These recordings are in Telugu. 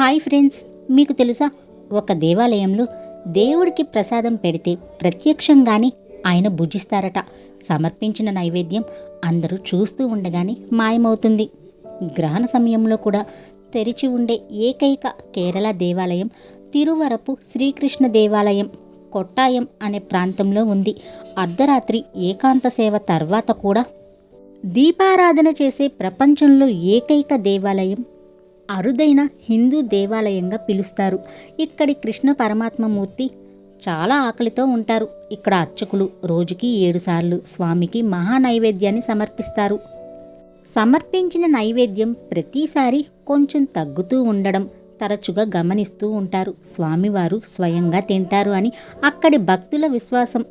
హాయ్ ఫ్రెండ్స్ మీకు తెలుసా? ఒక దేవాలయంలో దేవుడికి ప్రసాదం పెడితే ప్రత్యక్షంగానే ఆయన భుజిస్తారట. సమర్పించిన నైవేద్యం అందరూ చూస్తూ ఉండగానే మాయమవుతుంది. గ్రహణ సమయంలో కూడా తెరిచి ఉండే ఏకైక కేరళ దేవాలయం తిరువరపు శ్రీకృష్ణ దేవాలయం కొట్టాయం అనే ప్రాంతంలో ఉంది. అర్ధరాత్రి ఏకాంత సేవ తర్వాత కూడా దీపారాధన చేసే ప్రపంచంలో ఏకైక దేవాలయం అరుదైన హిందూ దేవాలయంగా పిలుస్తారు. ఇక్కడి కృష్ణ పరమాత్మమూర్తి చాలా ఆకలితో ఉంటారు. ఇక్కడ అర్చకులు రోజుకి ఏడుసార్లు స్వామికి మహా నైవేద్యాన్ని సమర్పిస్తారు. సమర్పించిన నైవేద్యం ప్రతిసారి కొంచెం తగ్గుతూ ఉండడం తరచుగా గమనిస్తూ ఉంటారు. స్వామివారు స్వయంగా తింటారు అని అక్కడి భక్తుల విశ్వాసం.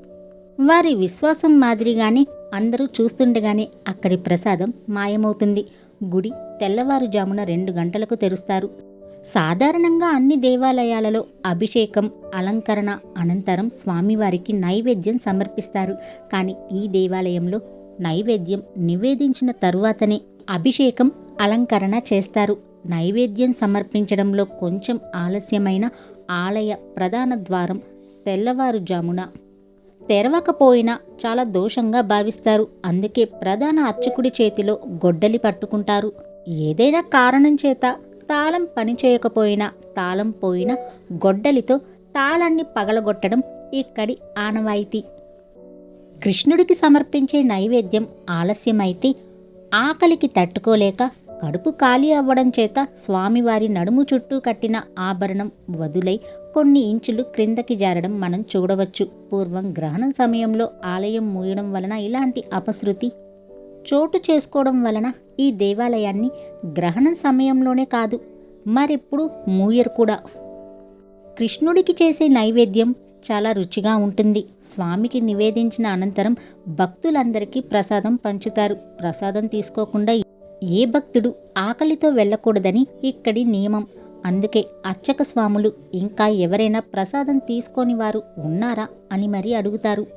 వారి విశ్వాసం మాదిరిగానే అందరూ చూస్తుండగానే అక్కడి ప్రసాదం మాయమవుతుంది. గుడి తెల్లవారుజామున రెండు గంటలకు తెరుస్తారు. సాధారణంగా అన్ని దేవాలయాలలో అభిషేకం అలంకరణ అనంతరం స్వామివారికి నైవేద్యం సమర్పిస్తారు. కానీ ఈ దేవాలయంలో నైవేద్యం నివేదించిన తరువాతనే అభిషేకం అలంకరణ చేస్తారు. నైవేద్యం సమర్పించడంలో కొంచెం ఆలస్యమైన ఆలయ ప్రధాన ద్వారం తెల్లవారుజామున తెరవకపోయినా చాలా దోషంగా భావిస్తారు. అందుకే ప్రధాన అర్చకుడి చేతిలో గొడ్డలి పట్టుకుంటారు. ఏదైనా కారణం చేత తాళం పనిచేయకపోయినా తాళం పోయిన గొడ్డలితో తాళాన్ని పగలగొట్టడం ఇక్కడి ఆనవాయితీ. కృష్ణుడికి సమర్పించే నైవేద్యం ఆలస్యమైతే ఆకలికి తట్టుకోలేక కడుపు ఖాళీ అవ్వడం చేత స్వామివారి నడుము చుట్టూ కట్టిన ఆభరణం వదులై కొన్ని ఇంచులు క్రిందకి జారడం మనం చూడవచ్చు. పూర్వం గ్రహణం సమయంలో ఆలయం మూయడం వలన ఇలాంటి అపశృతి చోటు చేసుకోవడం వలన ఈ దేవాలయాన్ని గ్రహణం సమయంలోనే కాదు మరెప్పుడు మూయర్ కూడా. కృష్ణుడికి చేసే నైవేద్యం చాలా రుచిగా ఉంటుంది. స్వామికి నివేదించిన అనంతరం భక్తులందరికీ ప్రసాదం పంచుతారు. ప్రసాదం తీసుకోకుండా ఏ భక్తుడు ఆకలితో వెళ్ళకూడదని ఇక్కడి నియమం. అందుకే అర్చక స్వాములు ఇంకా ఎవరైనా ప్రసాదం తీసుకోని వారు ఉన్నారా? అని మరీ అడుగుతారు.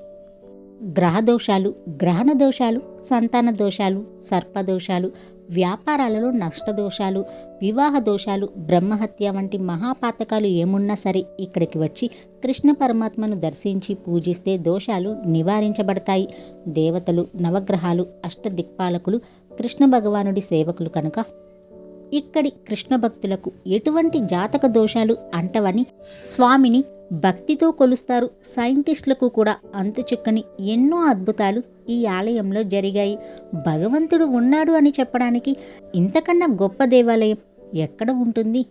గ్రహ దోషాలు గ్రహణ దోషాలు సంతాన దోషాలు సర్పదోషాలు వ్యాపారాలలో నష్టదోషాలు వివాహ దోషాలు బ్రహ్మహత్య వంటి మహాపాతకాలు ఏమున్నా సరే ఇక్కడికి వచ్చి కృష్ణ పరమాత్మను దర్శించి పూజిస్తే దోషాలు నివారించబడతాయి. దేవతలు నవగ్రహాలు అష్టదిక్పాలకులు కృష్ణ భగవానుడి సేవకులు కనుక ఇక్కడి కృష్ణ భక్తులకు ఎటువంటి జాతక దోషాలు అంటవని స్వామిని భక్తితో కొలుస్తారు. సైంటిస్టులకు కూడా అంతుచిక్కని ఎన్నో అద్భుతాలు ఈ ఆలయంలో జరిగాయి. భగవంతుడు ఉన్నాడు అని చెప్పడానికి ఇంతకన్నా గొప్ప దేవాలయం ఎక్కడ ఉంటుంది?